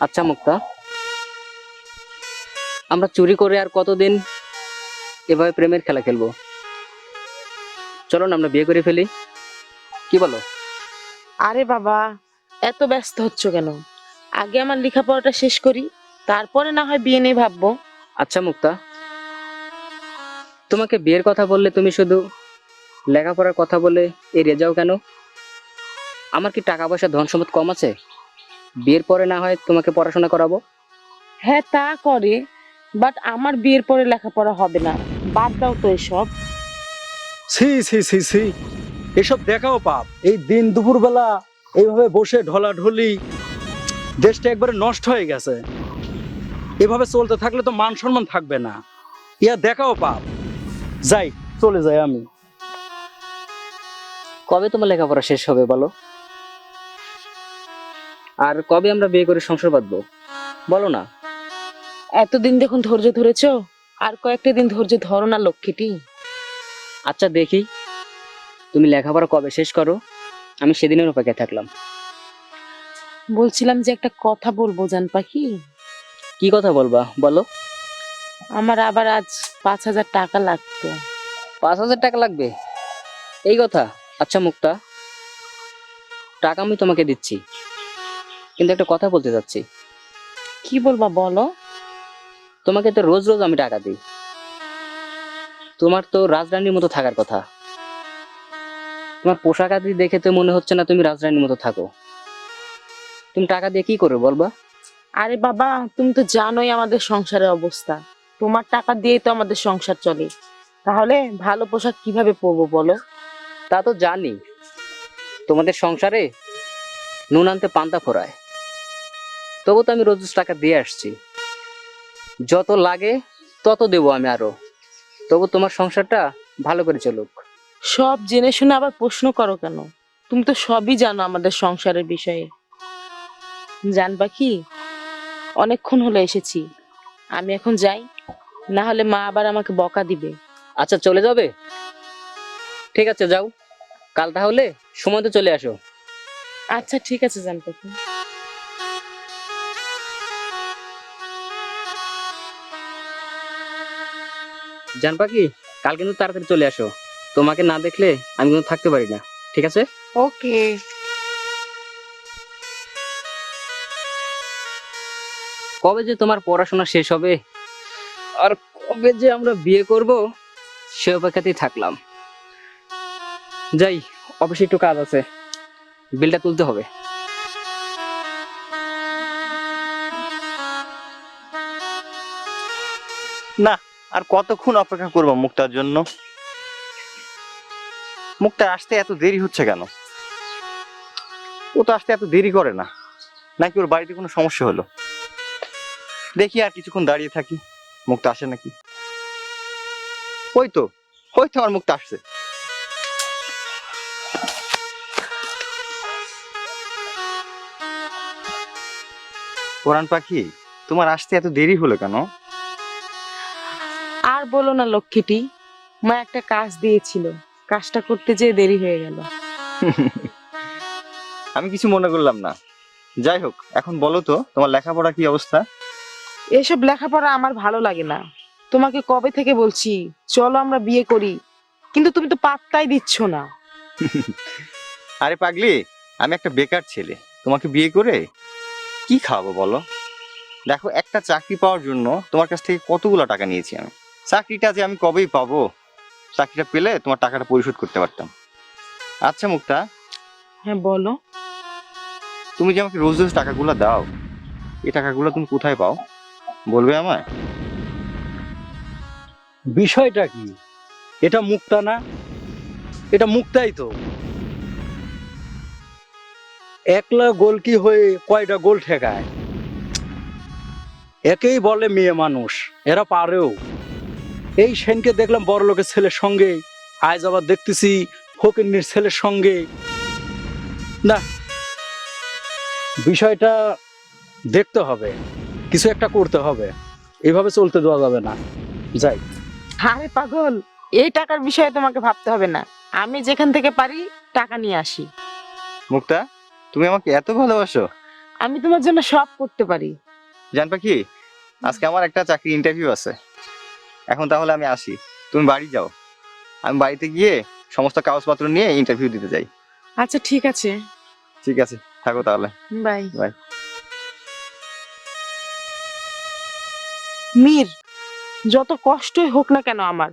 আচ্ছা মুক্তা। আমরা চুরি করে আর কতদিন এভাবে প্রেমের খেলা খেলব? চলো না আমরা বিয়ে করে ফেলি। কি বলো? আরে বাবা এত ব্যস্ত হচ্ছ কেন? আগে আমার লেখাপড়াটা শেষ করি তারপরে না হয় বিয়ে নিয়ে ভাববো। আচ্ছা মুক্তা। তোমাকে বিয়ের কথা বললে তুমি শুধু লেখাপড়ার কথা বলে এড়িয়ে যাও কেন? আমার কি টাকা পয়সা ধন সম্পদ কম আছে? বিয়ের পরে না হয় তোমাকে পড়াশোনা করাবো? হ্যাঁ তা করে বাট আমার বিয়ের পরে লেখাপড়া হবে না। বাদ দাও তো এসব। ছি ছি ছি ছি। এসব দেখাও পাপ। এই দিন দুপুরবেলা এইভাবে বসে ঢলাঢলি দেশটা একবারে নষ্ট হয়ে গেছে। এভাবে চলতে থাকলে তো মান সম্মান থাকবে না। ইয়া দেখাও পাপ। যাই চলে যাই আমি। কবে তোমার লেখাপড়া শেষ হবে বলো? আর কবে আমরা বিয়ে করে সংসার বাঁধবো? বলো না। এতদিন দেখুন ধৈর্য ধরেছ? আর কয়েকটা দিন ধৈর্য ধরো না লক্ষ্মীটি। আচ্ছা দেখি। তুমি লেখাপড়া কবে শেষ করো? আমি সেদিনের অপেক্ষায় থাকলাম। বলছিলাম যে একটা কথা বলব জান পাখি। কি কথা বলবা বলো। আমার আবার আজ পাঁচ হাজার টাকা লাগতো। পাঁচ হাজার টাকা লাগবে? এই কথা? আচ্ছা মুক্তা। টাকা আমি তোমাকে দিচ্ছি। কিন্তু একটা কথা বলতে চাচ্ছি কি বলবা বলো? তোমাকে তো রোজ রোজ আমি টাকা দিই। তোমার তো রাজরানীর মতো থাকার কথা। তোমার পোশাক আদি দেখে তো মনে হচ্ছে না তুমি রাজরানীর মতো থাকো। তুমি টাকা দিয়ে কি করবে বলবা? আরে বাবা তুমি তো জানোই আমাদের সংসারের অবস্থা। তোমার টাকা দিয়েই তো আমাদের সংসার চলে। তাহলে ভালো পোশাক কীভাবে পরবো বলো? তা তো জানি। তোমাদের সংসারে নুন আনতে পান্তা ফোরায় তবু তো আমি রোজ টাকা দিয়ে আসছি। যত লাগে তত দেবো আমি আরও। তবু তোমার সংসারটা ভালো করে চলুক। সব জেনে শুনে আবার প্রশ্ন করো কেন? তুমি তো সবই জানো আমাদের সংসারের বিষয়ে। জানবা কি? অনেকক্ষণ হলো এসেছি। আমি এখন যাই না হলে মা আবার আমাকে বকা দিবে। আচ্ছা চলে যাবে? ঠিক আছে যাও। কাল তাহলে সময় তো চলে আসো। আচ্ছা ঠিক আছে জান জান পাখি কাল কিন্তু তাড়াতাড়ি চলে আসো। তোমাকে না দেখলে আমি কিন্তু থাকতে পারি না ঠিক আছে? ওকে। কবে যে তোমার পড়াশোনা শেষ হবে আর কবে যে আমরা বিয়ে করব সে অপেক্ষাতেই থাকলাম। যাই অফিসে একটু কাজ আছে বিলটা তুলতে হবে। না আর কতক্ষণ অপেক্ষা করব মুক্তার জন্য? মুক্তা, আসতে এত দেরি হচ্ছে কেন? ও তো আসতে এত দেরি করে না। নাকি ওর বাড়িতে কোনো সমস্যা হলো? দেখি আর কিছুক্ষণ দাঁড়িয়ে থাকি। মুক্তা আসে নাকি? ওই তো ওই তো আমার মুক্তা আসছে। কোরআন পাখি, তোমার আসতে এত দেরি হলো কেন? আর বলো না লক্ষ্মীটি মা একটা কাজ দিয়েছিল। কাজটা করতে যেয়ে দেরি হয়ে গেল। আমি কিছু মনে করলাম না। যাই হোক এখন বলো তো তোমার লেখাপড়া কি অবস্থা? এসব লেখাপড়া আমার ভালো লাগে না। তোমাকে কবে থেকে বলছি চলো আমরা বিয়ে করি। কিন্তু তুমি তো পাত্তাই দিচ্ছ না। আরে পাগলি আমি একটা বেকার ছেলে। তোমাকে বিয়ে করে কি খাওয়াবো বলো? দেখো একটা চাকরি পাওয়ার জন্য তোমার কাছ থেকে কতগুলো টাকা নিয়েছি আমি। চাকরিটা যে আমি কবেই পাবো চাকরিটা পেলে তোমার টাকাটা পরিশোধ করতে পারতাম। আচ্ছা মুক্তা। হ্যাঁ বলো। তুমি যে আমাকে রোজ রোজ টাকাগুলো দাও এই টাকাগুলো তুমি কোথায় পাও? বলবে আমায়? বিষয়টা কি? এটা মুক্তা না? এটা মুক্তাই তো। একলা গোলকি হয়ে কয়টা গোল ঠেকায়? একেই বলে মেয়ে মানুষ এরা পারেও। এই সেনকে দেখলাম বড় লোকের ছেলের সঙ্গে। আজ আবার দেখতেছি ফকিন্নির ছেলের সঙ্গে। না বিষয়টা দেখতে হবে কিছু একটা করতে হবে। এভাবে চলতে দেওয়া যাবে না। যাই। আরে পাগল এই টাকার বিষয়ে তোমাকে ভাবতে হবে না। আমি যেখান থেকে পারি টাকা নিয়ে আসি। মুক্তা তুমি আমাকে এত ভালোবাসো। আমি তোমার জন্য সব করতে পারি। জানবা কি? আজকে আমার একটা চাকরি ইন্টারভিউ আছে। এখন তাহলে আমি আসি। তুমি বাড়ি যাও। আমি বাড়িতে গিয়ে সমস্ত কাগজপত্র নিয়ে ইন্টারভিউ দিতে যাই। আচ্ছা ঠিক আছে। ঠিক আছে থাকো তাহলে। বাই। Bye. মীর যত কষ্টই হোক না কেন আমার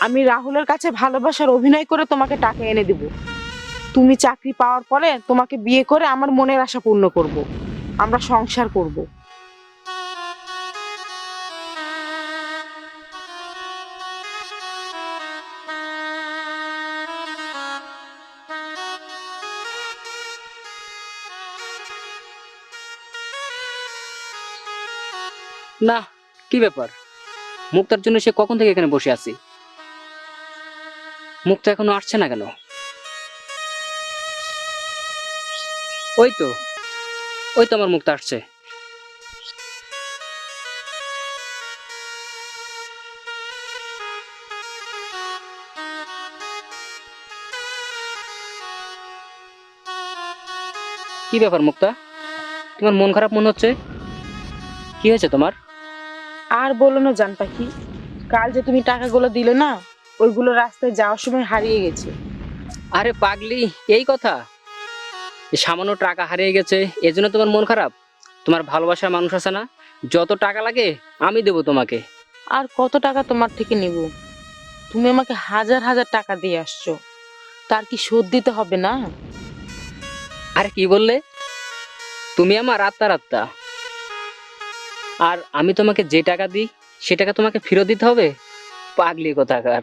আমি রাহুলের কাছে ভালোবাসার অভিনয় করে তোমাকে টাকা এনে দেব। তুমি চাকরি পাওয়ার পরে তোমাকে বিয়ে করে আমার মনের আশা পূর্ণ করব। আমরা সংসার করব। না, কি ব্যাপার? মুক্তার জন্য সে কখন থেকে এখানে বসে আছি? মুক্তা এখনও আসছে না কেন? ওই তো ওই তো আমার মুক্তা আসছে। কি ব্যাপার মুক্তা? তোমার মন খারাপ মনে হচ্ছে? কি হয়েছে তোমার? আর বলো না জান পাখি কাল যে তুমি টাকাগুলো দিলে না ওইগুলো রাস্তায় যাওয়ার সময় হারিয়ে গেছে। আরে পাগলি এই কথা? সামান্য টাকা হারিয়ে গেছে এজন্য তোমার মন খারাপ? তোমার ভালোবাসার মানুষ আছে না? যত টাকা লাগে আমি দেবো তোমাকে। আর কত টাকা তোমার থেকে নিব? তুমি আমাকে হাজার হাজার টাকা দিয়ে আসছো তার কি শোধ দিতে হবে না? আরে কি বললে? তুমি আমার আত্মার আত্মা। আর আমি তোমাকে যে টাকা দিই সে টাকা তোমাকে ফেরত দিতে হবে? পাগলি কোথাকার।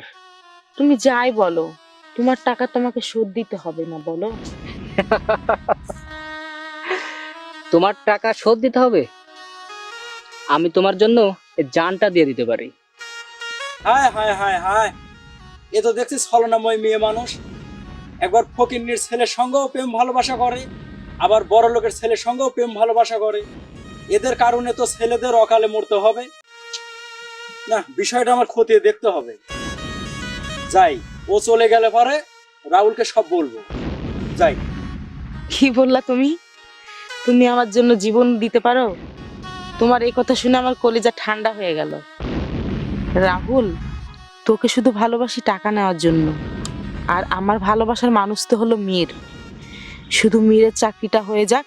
তুমি যাই বলো তোমার টাকা তোমাকে শোধ দিতে হবে না বলো। তোমার টাকা শোধ দিতে হবে? আমি তোমার জন্য এই জানটা দিয়ে দিতে পারি। হায় হায় হায় হায়। এ তো দেখছি ছলনাময় মেয়ে মানুষ। একবার ফকিন্নির ছেলের সঙ্গেও প্রেম ভালোবাসা করে আবার বড় লোকের ছেলের সঙ্গেও প্রেম ভালোবাসা করে। এদের কারণে তো ছেলেদের অকালে মরতে হবে। না, বিষয়টা আমার খতিয়ে দেখতে হবে। যাই, ও চলে গেলে পরে রাহুলকে সব বলব। যাই। কি বললা তুমি? তুমি আমার জন্য জীবন দিতে পারো? তোমার এই কথা শুনে আমার কলিজা ঠান্ডা হয়ে গেল। রাহুল, তোকে শুধু ভালোবাসি টাকা নেওয়ার জন্য। আর আমার ভালোবাসার মানুষ তো হলো মীর। শুধু মীরের চাকরিটা হয়ে যাক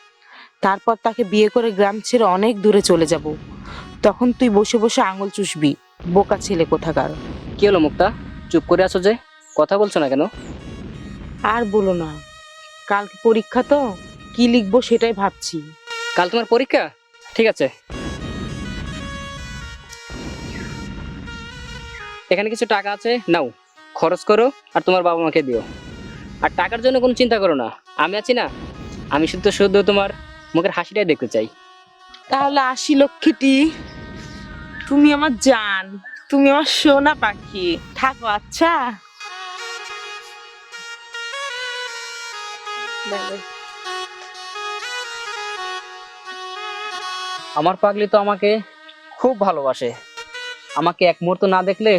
তারপর তাকে বিয়ে করে গ্রাম ছেড়ে অনেক দূরে চলে যাব। তখন তুই বসে বসে আঙুল চুষবি বোকা ছেলে কোথাকার। কি হলো মুক্তা? চুপ করে আছো যে? কথা বলছো না কেন? আর বলো না কালকে পরীক্ষা তো? কি লিখব সেটাই ভাবছি। কাল তোমার পরীক্ষা? ঠিক আছে। এখানে কিছু টাকা আছে? নাও খরচ করো আর তোমার বাবা মাকে দিও। আর টাকার জন্য কোনো চিন্তা করো না। আমি আছি না। আমি শুধু শুধু তোমার মুখের হাসিটাই দেখতে চাই। তাহলে আসি লক্ষ্মীটি। তুমি আমার জান তুমি আমার সোনা পাখি। থাকো আচ্ছা? আমার পাগলি তো আমাকে খুব ভালোবাসে। আমাকে এক মুহূর্ত না দেখলে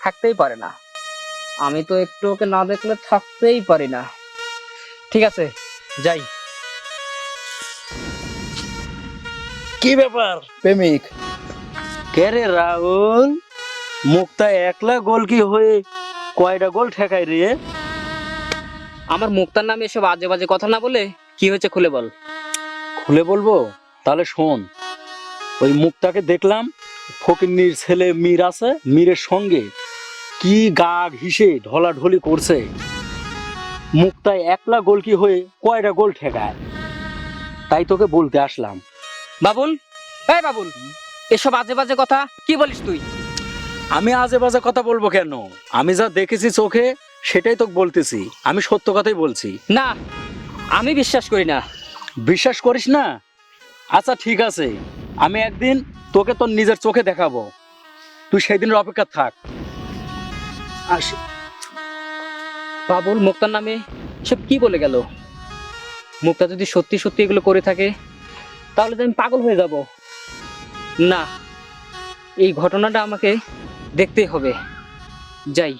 থাকতেই পারে না। আমি তো একটু ওকে না দেখলে থাকতেই পারি না। ঠিক আছে যাই। কি ব্যাপার? প্রেমিক। কে রে রাহুল? মুক্তা একলা গোল কি হয়ে কয়টা গোল ঠেকাই রে? আমার মুক্তার নামে এসব আজে বাজে কথা না বলে কি হয়েছে খুলে বল। খুলে বলব? তাহলে শোন ওই মুক্তাকে দেখলাম ফকিন্নির ছেলে মীর আছে মীরের সঙ্গে কি গা ঘিসে ঢলাঢলি করছে। মুক্তায় একলা গোলকি হয়ে কয়টা গোল ঠেকায়? তাই তোকে বলতে আসলাম। বাবুল এই বাবুল এসব আজে বাজে কথা কি বলিস তুই? আমি আজে বাজে কথা বলব কেন? আমি যা দেখেছি চোখে সেটাই তোকে বলতেছি। আমি সত্য কথাই বলছি। না আমি বিশ্বাস করি না। বিশ্বাস করিস না? আচ্ছা ঠিক আছে। আমি একদিন তোকে তোর নিজের চোখে দেখাবো। তুই সেদিনের অপেক্ষা থাক। আসি। বাবুল মুক্তার নামে সব কি বলে গেল? মুক্তা যদি সত্যি সত্যি এগুলো করে থাকে তাহলে তো আমি পাগল হয়ে যাব। না এই ঘটনাটা আমাকে দেখতেই হবে। যাই।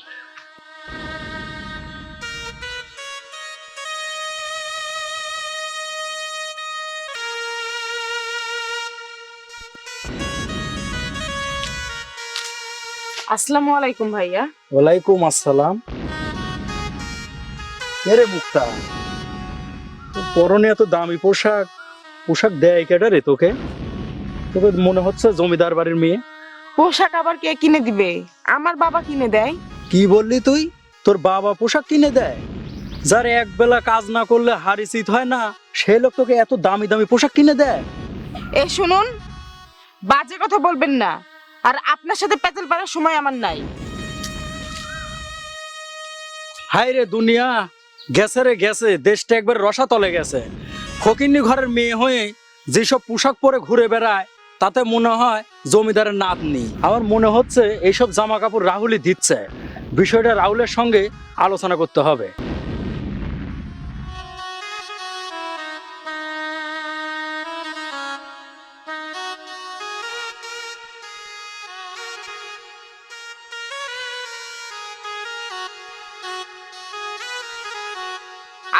আসসালামু আলাইকুম ভাইয়া। ওয়ালাইকুম আসসালাম। এরে মুক্তা? পরনে এত দামি পোশাক। পোশাক দেয় কেটা রে তোকে? তোকে মনে হচ্ছে জমিদার বাড়ির মেয়ে। পোশাক আবার কে কিনে দিবে? আমার বাবা কিনে দেয়। কি বললি তুই? তোর বাবা পোশাক কিনে দেয়? যার এক বেলা কাজ না করলে হাড়ি চিত হয় না সেই লোক তোকে এত দামি দামি পোশাক কিনে দেয়? এ শুনুন বাজে কথা বলবেন না। আর আপনার সাথে পেতেল পাড়ার সময় আমার নাই। হাই রে দুনিয়া গেছে রে গেছে দেশটা একবার রসা তলে গেছে। ফকিন্নি ঘরের মেয়ে হয়ে যেসব পোশাক পরে ঘুরে বেড়ায়, তাতে মনে হয় জমিদারের নাত নেই। আমার মনে হচ্ছে এইসব জামা কাপড় রাহুলই দিচ্ছে। বিষয়টা রাহুলের সঙ্গে আলোচনা করতে হবে।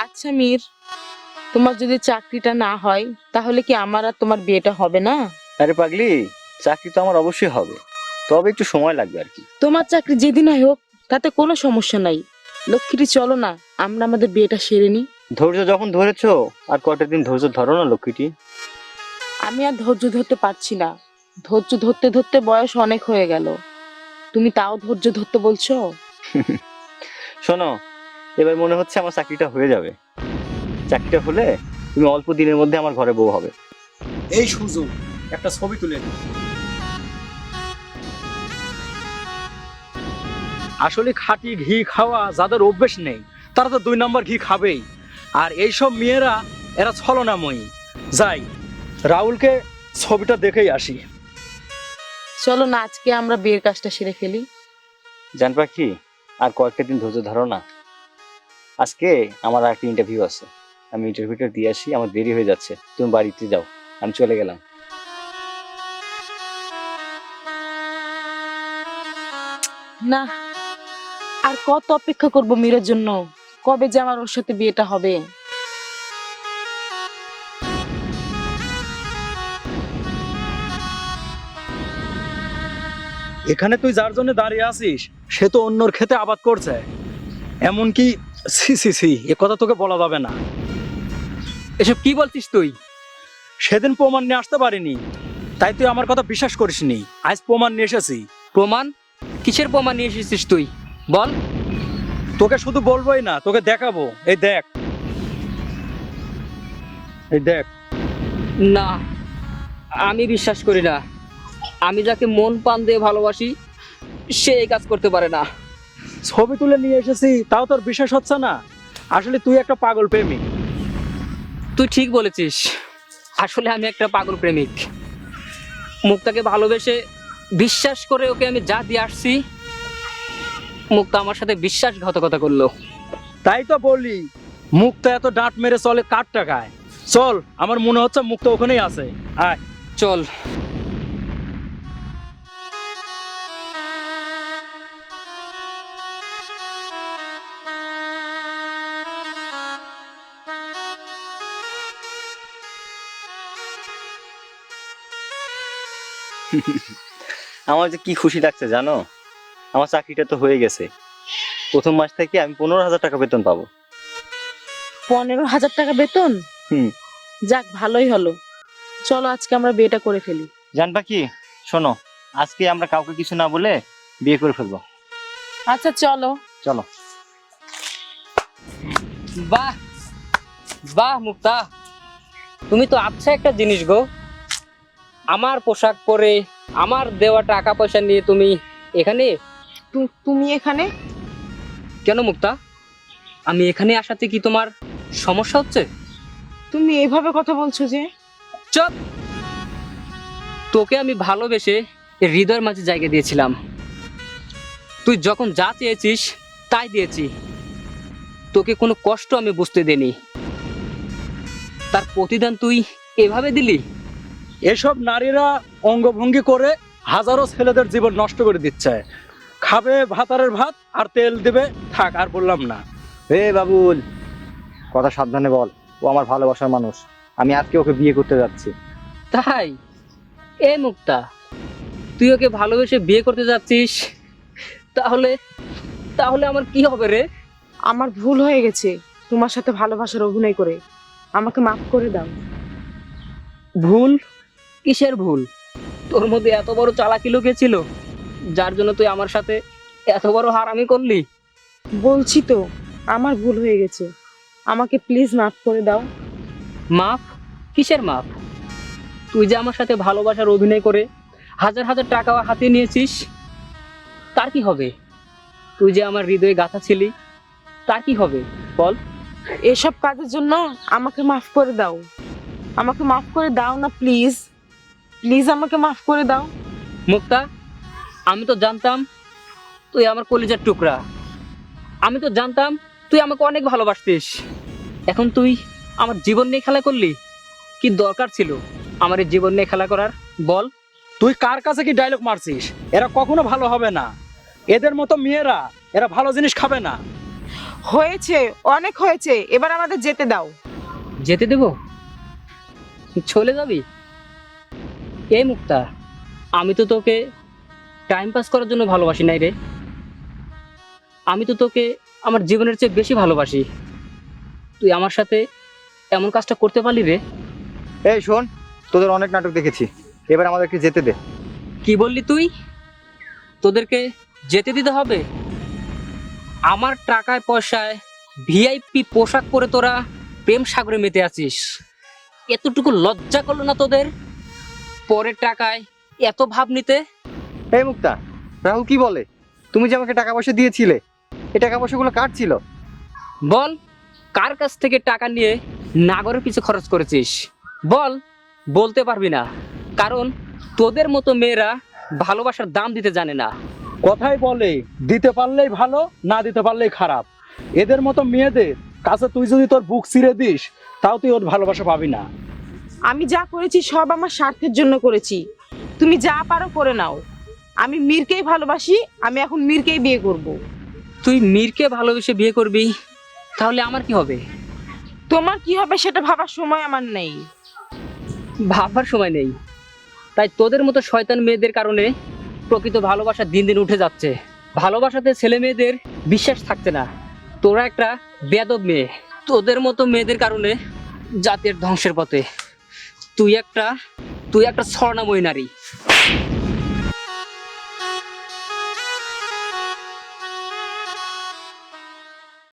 আচ্ছা মীর তোমার যদি চাকরিটা না হয় তাহলে কি আমার আর তোমার বিয়েটা হবে না? আরে পাগলি চাকরি তো আমার অবশ্যই হবে। তবে একটু সময় লাগবে আর কি। তোমার চাকরি যেদিন হয় হোক তাতে কোনো সমস্যা নাই। লক্ষ্মীটি চলো না আমরা আমাদের বিয়েটা সেরে নিই। ধৈর্য যখন ধরেছো আর কয়টা দিন ধৈর্য ধরো না লক্ষ্মীটি। আমি আর ধৈর্য ধরতে পারছি না। ধৈর্য ধরতে ধরতে বয়স অনেক হয়ে গেল। তুমি তাও ধৈর্য ধরতে বলছো? শোনো এবার মনে হচ্ছে আমার চাকরিটা হয়ে যাবে। চাকরিটা হলে তুমি অল্প দিনের মধ্যে আমার ঘরে বউ হবে। এই সুযোগ একটা ছবি তুলে আসলে খাঁটি ঘি খাওয়া যাদের অভ্যেস নেই তারা তো দুই নম্বর ঘি খাবেই। আর এইসব মেয়েরা এরা ছলনাময়ী। যাই রাহুলকে ছবিটা দেখেই আসি। চলো না আজকে আমরা বিয়ের কাজটা সেরে ফেলি। জান পাখি আর কয়েকটা দিন ধৈর্য ধরো না। আজকে আমার একটা ইন্টারভিউ আছে। আমি ইন্টারভিউটা দিয়ে আসি আমার দেরি হয়ে যাচ্ছে তুমি বাড়িতে যাও আমি চলে গেলাম। না আর কত অপেক্ষা করব মীরের জন্য? কবে যে আমার ওর সাথে বিয়েটা হবে? এখানে তুই যার জন্য দাঁড়িয়ে আছিস সে তো অন্যর খেতে আবাদ করছে। এমনকি সি সি সি এ কথা তোকে বলা যাবে না। এসব কি বলছিস তুই? সেদিন প্রমাণ নিয়ে আসতে পারিনি। তাই তুই আমার কথা বিশ্বাস করিসনি। আজ প্রমাণ নিয়ে এসেছি। প্রমাণ? কিসের প্রমাণ নিয়ে এসেছিস তুই? বল। তোকে শুধু বলবোই না তোকে দেখাবো। এই দেখ। এই দেখ। না আমি বিশ্বাস করি না। আমি যাকে মন পান দিয়ে ভালোবাসি সে এই কাজ করতে পারে না। ছবি তুলে নিয়ে এসেছি তাও তোর বিশ্বাস হচ্ছে না? আসলে তুই একটা পাগল প্রেমিক। তুই ঠিক বলেছিস। আসলে আমি একটা পাগল প্রেমিক। মুক্তাকে ভালোবেসে বিশ্বাস করে ওকে আমি যা দিয়ে আসছি মুক্তা আমার সাথে বিশ্বাসঘাতকতা করল। তাই তো বলি মুক্তা এত ডাঁট মেরে চলে কাঠটা টাকায়? চল আমার মনে হচ্ছে মুক্তা ওখানেই আছে। আয়। চল। আমার যে কি খুশি লাগছে জানো? আমার চাকরিটা তো হয়ে গেছে। প্রথম মাস থেকে আমি পনেরো হাজার টাকা বেতন পাবো। পনেরো হাজার টাকা বেতন? হুম। যাক ভালোই হলো। চলো আজকে আমরা বিয়েটা করে ফেলি। জানবা কি? শোনো আজকে আমরা কাউকে কিছু না বলে বিয়ে করে ফেলব। আচ্ছা চলো। চলো। বাহ! বাহ মুক্তা। তুমি তো আচ্ছা একটা জিনিস গো। আমার পোশাক পরে আমার দেওয়া টাকা পয়সা নিয়ে তুমি এখানে? তু- তুমি এখানে? কেন মুক্তা? আমি এখানে আসাতে কি তোমার সমস্যা হচ্ছে? তুমি এভাবে কথা বলছো যে? চুপ! তোকে আমি ভালোবেসে হৃদয়ের মাঝে জায়গা দিয়েছিলাম। তুই যখন যা চেয়েছিস তাই দিয়েছি। তোকে কোনো কষ্ট আমি বুঝতে দেনি তার প্রতিদান তুই এভাবে দিলি? এসব নারীরা অঙ্গভঙ্গি করে হাজারো ছেলেদের জীবন নষ্ট করে দিচ্ছে। খাবে ভাতারের ভাত আর তেল দেবে থাক আর বললাম না। হে বাবুল কথা সাবধানে বল ও আমার ভালোবাসার মানুষ। আমি আজকে ওকে বিয়ে করতে যাচ্ছি। তাই? এ মুক্তা তুই ওকে ভালোবেসে বিয়ে করতে যাচ্ছিস? তাহলে তাহলে আমার কি হবে রে? আমার ভুল হয়ে গেছে তোমার সাথে ভালোবাসার অভিনয় করে। আমাকে মাফ করে দাও। ভুল? কিসের ভুল? তোর মধ্যে এত বড় চালাকি লুকিয়েছিল যার জন্য তুই আমার সাথে এত বড় হারামি করলি? বলছি তো আমার ভুল হয়ে গেছে। আমাকে প্লিজ মাফ করে দাও। মাফ? কিসের মাফ? তুই যে আমার সাথে ভালোবাসার অভিনয় করে হাজার হাজার টাকা হাতে নিয়েছিস তার কি হবে? তুই যে আমার হৃদয়ে গাথা ছিলি তার কি হবে? বল। এসব কাজের জন্য আমাকে মাফ করে দাও। আমাকে মাফ করে দাও না প্লিজ প্লিজ আমাকে মাফ করে দাও। মুক্তা আমি তো জানতাম তুই আমার কলিজার টুকরা। আমি তো জানতাম তুই আমাকে অনেক ভালোবাসতিস। এখন তুই আমার জীবন নিয়ে খেলা করলি? কি দরকার ছিল আমার এই জীবন নিয়ে খেলা করার? বল। তুই কার কাছে কি ডায়লগ মারছিস? এরা কখনো ভালো হবে না। এদের মতো মেয়েরা এরা ভালো জিনিস খাবে না। হয়েছে অনেক হয়েছে। এবার আমাদের যেতে দাও। যেতে দেব? চলে যাবি? এই মুক্তা? আমি তো তোকে টাইম পাস করার জন্য ভালোবাসি নাই রে। আমি তো তোকে আমার জীবনের চেয়ে বেশি ভালোবাসি। তুই আমার সাথে এমন কাজটা করতে পারলি রে? এই শোন তোদের অনেক নাটক দেখেছি। এবার আমাদেরকে যেতে দে। কি বললি তুই? তোদেরকে যেতে দিতে হবে? আমার টাকায় পয়সায় ভিআইপি পোশাক পরে তোরা প্রেম সাগরে মেতে আছিস। এতটুকু লজ্জা করল না তোদের? পরের টাকায় এত ভাব নিতে? এই মুক্তা রাহুল কি বলে? তুমি যে আমাকে টাকা পয়সা দিয়েছিলে এই টাকা পয়সাগুলো কার ছিল? বল কার কাছ থেকে টাকা নিয়ে নাগরের পিছু খরচ করেছিস? বল বলতে পারবি না। কারণ তোদের মতো মেয়েরা ভালোবাসার দাম দিতে জানে না। কথাই বলে দিতে পারলেই ভালো না দিতে পারলেই খারাপ। এদের মতো মেয়েদের কাছে তুই যদি তোর বুক ছিঁড়ে দিস তাও তুই ওর ভালোবাসা পাবি না। আমি যা করেছি সব আমার স্বার্থের জন্য করেছি। তুমি যা পারো করে নাও। আমি মীরকেই ভালোবাসি আমি এখন মীরকেই বিয়ে করব। তুই মীরকে ভালোবেসে বিয়ে করবি? তাহলে আমার কি হবে? তোমার কি হবে সেটা ভাবার সময় আমার নেই। ভাবার সময় নেই? তাই তোদের মতো শয়তান মেয়েদের কারণে প্রকৃত ভালোবাসা দিন দিন উঠে যাচ্ছে। ভালোবাসাতে ছেলে মেয়েদের বিশ্বাস থাকছে না। তোরা একটা বেদব মেয়ে। তোদের মতো মেয়েদের কারণে জাতির ধ্বংসের পথে। তুই একটা তুই একটা স্বর্ণময় নারী।